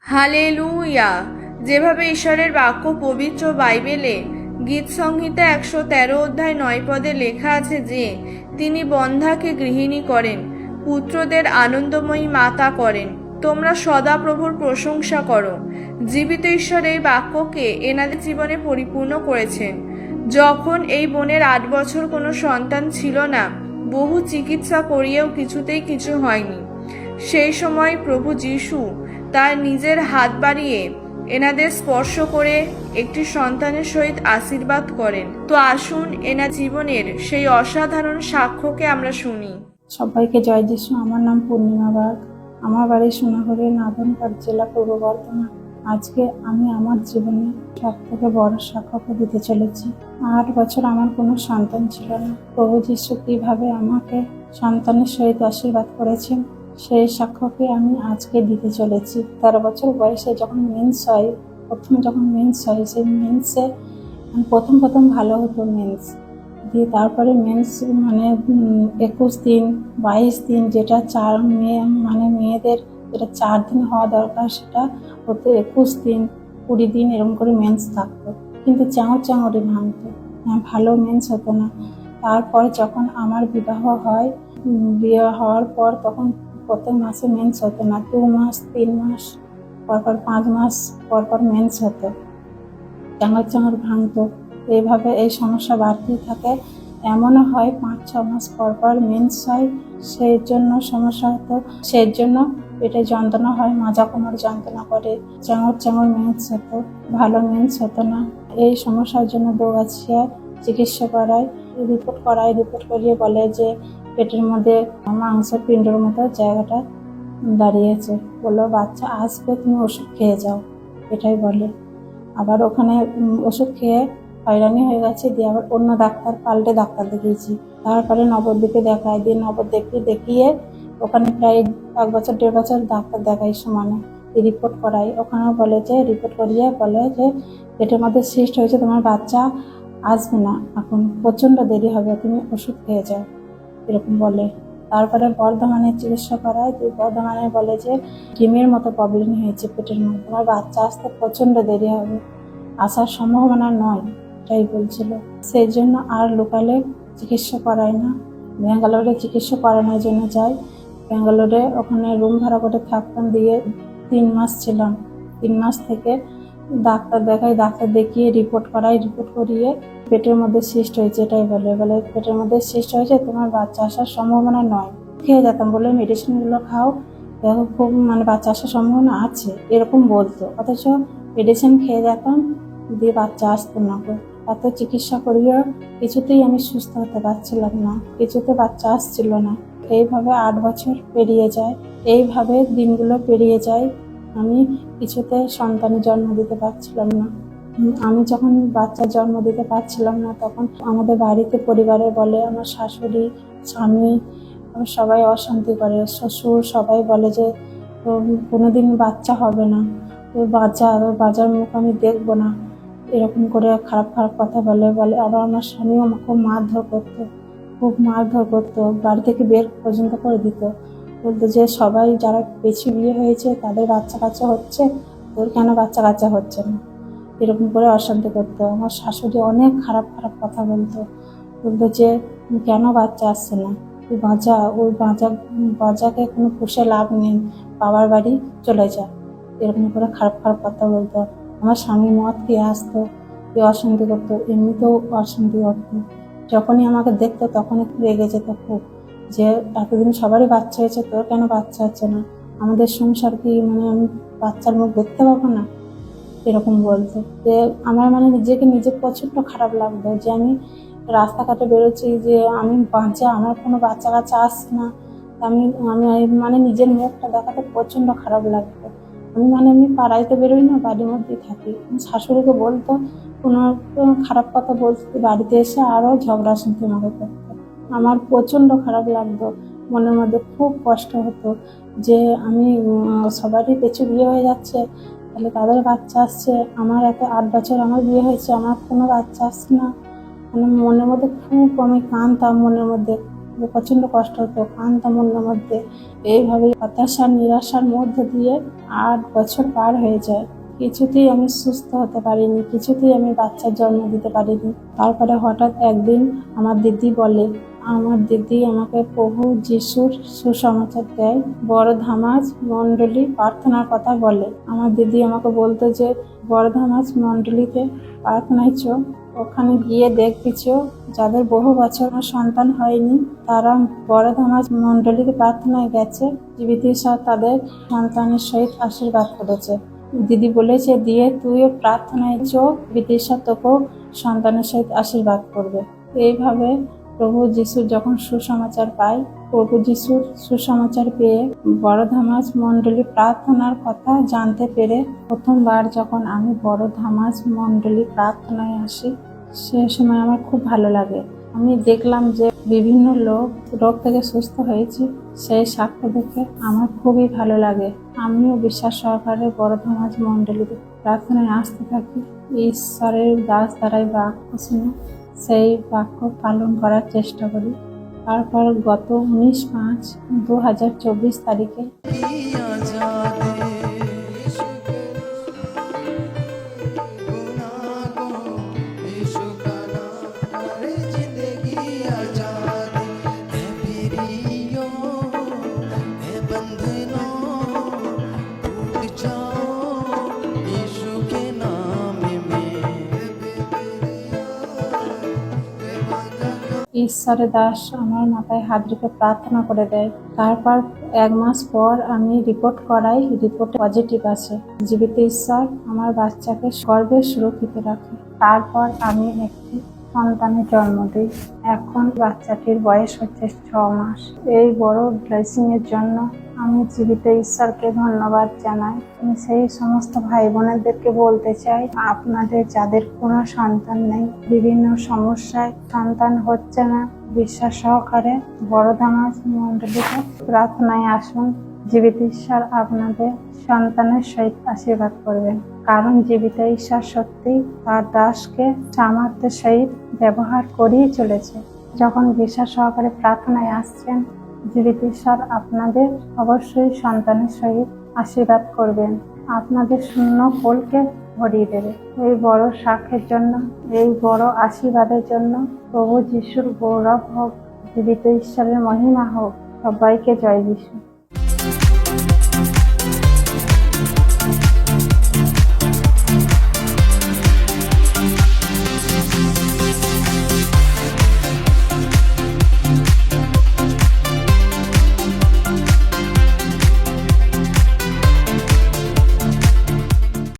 Hallelujah. যেভাবে ঈশ্বরের বাক্য পবিত্র বাইবেলে গীত সংহিতা একশো তেরো অধ্যায় নয় পদে লেখা আছে যে, তিনি বন্ধাকে গৃহিণী করেন, পুত্রদের আনন্দময়ী মাতা করেন। তোমরা সদা প্রভুর প্রশংসা করো। জীবিত ঈশ্বর এই বাক্যকে এনাদের জীবনে পরিপূর্ণ করেছেন। যখন এই বোনের আট বছর কোনো সন্তান ছিল না, বহু চিকিৎসা করিয়েও কিছুতেই কিছু হয়নি। সেই সময় প্রভু যিশু তার নিজের হাত বাড়িয়ে এনাদের স্পর্শ করে একটি সন্তানের সহিত আশীর্বাদ করেন। তো আসুন এনা জীবনের সেই অসাধারণ সাক্ষ্যকে আমরা শুনি। সবাইকে জয় যিশু। আমার নাম পূর্ণিমা বাগ। আমার বাড়ি সোনাগড়ে নাদনপাট জেলা পূর্ব বর্ধমান। আজকে আমি আমার জীবনে সব থেকে বড় সাক্ষ্য দিতে চলেছি। আট বছর আমার কোনো সন্তান ছিল না। প্রভু যিশু কীভাবে আমাকে সন্তানের সহিত আশীর্বাদ করেছেন? সেই সাক্ষ্যকে আমি আজকে দিতে চলেছি। তেরো বছর বয়সে যখন মেন্স হয় প্রথম যখন মেন্স হয় সেই মেন্সে প্রথম প্রথম ভালো হতো মেন্স দিয়ে তারপরে মেন্স মানে একুশ দিন বাইশ দিন যেটা চার মেয়ে মানে মেয়েদের যেটা চার দিন হওয়া দরকার সেটা হতো একুশ দিন কুড়ি দিন এরকম করে মেন্স থাকতো। কিন্তু চাঁড়ে ভাঙতো। হ্যাঁ, ভালো মেন্স হতো না। তারপর যখন আমার বিবাহ হয় বিয়ে হওয়ার পর তখন প্রত্যেক মাসে মেন্স হতো না, দু মাস, তিন মাস, পরপর পাঁচ মাস, পরপর মেন্স হতো। চাঙর চাঙর ভাঙতো। এইভাবে এই সমস্যা বাড়তেই থাকে। এমনও হয় পাঁচ, ছ মাস পর পর মেন্স হয়, সেই জন্য সমস্যা হতো। সেই জন্য পেটে যন্ত্রণা হয়, মাজা কোমর যন্ত্রণা করে। চাঙর চাঙর মেন্স হতো। ভালো মেন্স হতো না। এই সমস্যার জন্য দৌগাছিয়া চিকিৎসা করায়। রিপোর্ট করায় রিপোর্ট করিয়ে বলে যে পেটের মধ্যে মাংসের পিণ্ডের মতো জায়গাটা দাঁড়িয়েছে। বলল, বাচ্চা আসবে তুমি ওষুধ খেয়ে যাও। এটাই বলে। আবার ওখানে ওষুধ খেয়ে হয়রানি হয়ে গেছে, দিয়ে আবার অন্য ডাক্তার, পাল্টে ডাক্তার দেখিয়েছি। তারপরে নবদ্বীপে দেখায়, দিয়ে নবদ্বীপে দেখিয়ে ওখানে প্রায় এক বছর, দেড় বছর ডাক্তার দেখাই সমানে। রিপোর্ট করাই ওখানেও বলে যে রিপোর্ট করিয়ে বলে যে, পেটের মধ্যে সিস্ট হয়েছে, তোমার বাচ্চা আসবে না। এখন প্রচণ্ড দেরি হবে, তুমি ওষুধ খেয়ে যাও। এরকম বলে। তারপরে বর্ধমানে চিকিৎসা করায়। দিয়ে বর্ধমানে বলে যে ডিমের মতো প্রবলেম হয়েছে পেটের মধ্যে। তোমার বাচ্চা আসতে প্রচণ্ড দেরি হবে। আসার সম্ভাবনা নয় এটাই বলছিল। সেই জন্য আর লোকালে চিকিৎসা করায় না। ব্যাঙ্গালোরে চিকিৎসা করানোর জন্য যাই। ব্যাঙ্গালোরে ওখানে রুম ভাড়া করে থাকতাম দিয়ে তিন মাস ছিলাম। তিন মাস থেকে ডাক্তার দেখাই ডাক্তার দেখিয়ে রিপোর্ট করাই রিপোর্ট করিয়ে পেটের মধ্যে সিস্ট হয়েছে, এটাই বলে। বলে পেটের মধ্যে সিস্ট হয়েছে, তোমার বাচ্চা আসার সম্ভাবনা নয়। খেয়ে যেতাম বলে মেডিসিনগুলো খাও। দেখো খুব মানে বাচ্চা আসার সম্ভাবনা আছে, এরকম বলতো। অথচ মেডিসিন খেয়ে যেতাম, দিয়ে বাচ্চা আসতো না এত চিকিৎসা করিয়েও কিছুতেই আমি সুস্থ হতে পারছিলাম না, কিছুতে বাচ্চা আসছিল না। এইভাবে আট বছর পেরিয়ে যায়, এইভাবে দিনগুলো পেরিয়ে যায়। আমি কিছুতে সন্তান জন্ম দিতে পারছিলাম না। আমি যখন বাচ্চা জন্ম দিতে পারছিলাম না, তখন আমাদের বাড়িতে পরিবারে বলে আমার শাশুড়ি, স্বামী সবাই অশান্তি করে। শ্বশুর সবাই বলে যে কোনোদিন বাচ্চা হবে না। তো বাচ্চা বাজার মুখ আমি দেখব না। এরকম করে খারাপ খারাপ কথা বলে বলে আবার আমার স্বামীও আমাকে খুব মারধর করতো, খুব মারধর করতো, বাড়ি থেকে বের পর্যন্ত করে দিত। বলতো যে সবাই যারা বেশি বিয়ে হয়েছে, তাদের বাচ্চা কাচ্চা হচ্ছে, তোর কেন বাচ্চা কাচ্চা হচ্ছে না? এরকম করে অশান্তি করতো। আমার শাশুড়ি অনেক খারাপ খারাপ কথা বলতো। বলতো যে কেন বাচ্চা আসছে না? তুই বাঁচা ওই বাঁচা, বাঁচাকে কোনো পুষে লাভ নেই। বাবার বাড়ি চলে যা। এরকম করে খারাপ খারাপ কথা বলতো। আমার স্বামী মদ খেয়ে আসতো? কেউ অশান্তি করতো? এমনিতেও অশান্তি করতো। যখনই আমাকে দেখতো, তখনই রেগে যেত খুব। যে এতদিন সবারই বাচ্চা হয়েছে, তোর কেন বাচ্চা হচ্ছে না? আমাদের সংসার কি মানে আমি বাচ্চার মুখ দেখতে পাবো না? এরকম বলতো যে আমার মানে নিজেকে নিজে প্রচণ্ড খারাপ লাগতো যে আমি রাস্তাঘাটে বেরোচ্ছি যে আমি বাচ্চা আমার কোনো বাচ্চা কাচ্চা আসছে না। আমি আমি মানে নিজের মুখটা দেখাতে প্রচণ্ড খারাপ লাগতো আমি মানে পাড়ায় তো বেরোই না, বাড়ির মধ্যেই থাকি। শাশুড়িকে বলতো, কোনো খারাপ কথা বলতে বাড়িতে এসে আরও ঝগড়া শুনতে আমাকে করতো আমার প্রচণ্ড খারাপ লাগতো। মনের মধ্যে খুব কষ্ট হতো যে আমি সবারই পেছু বিয়ে হয়ে যাচ্ছে, তাহলে তাদের বাচ্চা আসছে, আমার এত আট বছর আমার বিয়ে হয়েছে, আমার কোনো বাচ্চা আসছে না। মানে মনের মধ্যে খুব আমি কাঁদতাম মনের মধ্যে, প্রচণ্ড কষ্ট হতো ক্লান্ত মনের মধ্যে। এইভাবে হতাশা নিরাশার মধ্যে দিয়ে আট বছর পার হয়ে যায়। কিছুতেই আমি সুস্থ হতে পারিনি, কিছুতেই আমি বাচ্চার জন্ম দিতে পারিনি। তারপরে হঠাৎ একদিন আমার দিদি বলে আমার দিদি আমাকে প্রভু যিশুর সুসমাচার দেয়। বড় ধামাজ মণ্ডলী প্রার্থনার কথা বলে। আমার দিদি আমাকে বলতো যে, বড় ধামাজ মণ্ডলীতে প্রার্থনায় ওখানে গিয়ে দেখবি চো, যাদের বহু বছর আমার সন্তান হয়নি, তারা বড় ধামাজ মণ্ডলীতে প্রার্থনায় গেছে। জীবিত তাদের সন্তানের সহিত আশীর্বাদ করেছে। দিদি বলেছে, দিয়ে তুইও প্রার্থনায় চোখ বিদিশা তোকেও সন্তানের সহিত আশীর্বাদ করবে। এইভাবে প্রভু যিশুর যখন সুসমাচার পাই প্রভু যিশুর সুসমাচার পেয়ে বড় ধামাজ মণ্ডলী প্রার্থনার কথা জানতে পেরে প্রথমবার যখন আমি বড় ধামাজ মণ্ডলী প্রার্থনায় আসি, সে সময় আমার খুব ভালো লাগে। আমি দেখলাম যে বিভিন্ন লোক রোগ থেকে সুস্থ হয়েছে, সেই সাক্ষ্য দেখে আমার খুবই ভালো লাগে। আমিও বিশ্বাস সহকারে বড় ধামাজ মণ্ডলীতে প্রার্থনায় আসতে থাকি। ঈশ্বরের দাস দ্বারাই শুনে সেই বাক্য পালন করার চেষ্টা করি। তারপর গত উনিশ পাঁচ দু হাজার চব্বিশ তারিখে ঈশ্বরের দাস আমার মাথায় হাত রেখে প্রার্থনা করে দেয়। তারপর এক মাস পর আমি রিপোর্ট করাই রিপোর্ট পজিটিভ আছে। জীবিত ঈশ্বর আমার বাচ্চাকে গর্বে সুরক্ষিত রাখে। তারপর আমি একটি সন্তানের জন্ম দিই। এখন বাচ্চাটির বয়স হচ্ছে ছ মাস। এই বড় ব্লেসিং এর জন্য আমি জীবিত ঈশ্বরকে ধন্যবাদ জানাই। আমি সেই সমস্ত ভাই বোনেদেরকে বলতে চাই, আপনাদের যাদের কোনো সন্তান নেই, বিভিন্ন সমস্যায় সন্তান হচ্ছে না, বিশ্বাস সহকারে বড় ধামাজ মন্ডলীতে প্রার্থনায় আসুন। জীবিত ঈশ্বর আপনাদের সন্তানের সহিত আশীর্বাদ করবেন। কারণ জীবিত ঈশ্বর সত্যি তার দাসকে সামর্থ্যের সহিত ব্যবহার করেই চলেছে। যখন বিশ্বাস সহকারে প্রার্থনায় আসছেন, জীবিত ঈশ্বর আপনাদের অবশ্যই সন্তানের সহিত আশীর্বাদ করবেন। আপনাদের শূন্য কোলকে ভরিয়ে দেবে। এই বড় সাক্ষের জন্য, এই বড় আশীর্বাদের জন্য প্রভু যিশুর গৌরব হোক, জীবিত ঈশ্বরের মহিমা হোক, সবাইকে জয় যিশু।